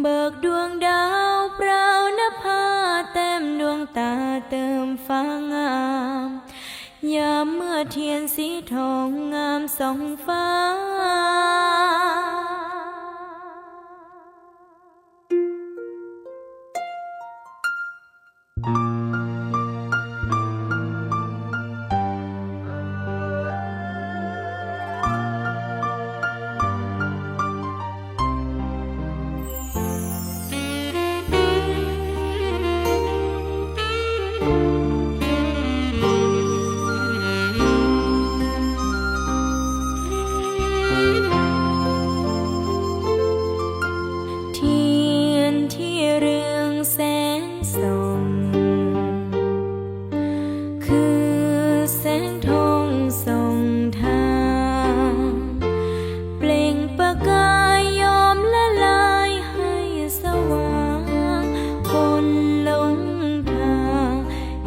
เบิกดวงดาวเปล่านภาเต็มดวงตาเติมฟ้างาม ยามเมื่อเทียนสีทองงามสองฟ้าเ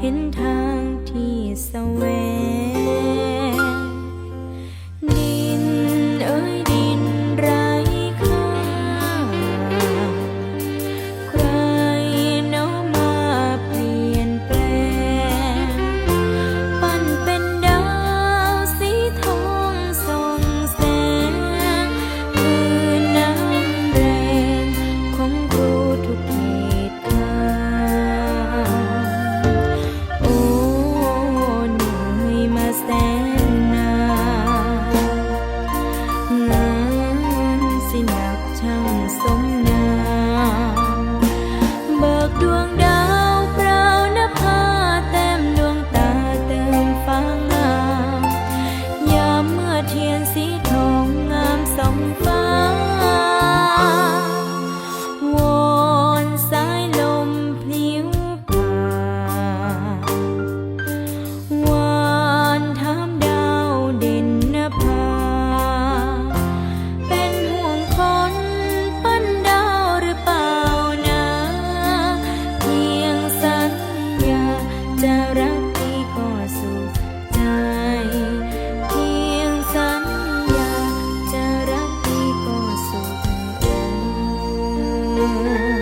in time you.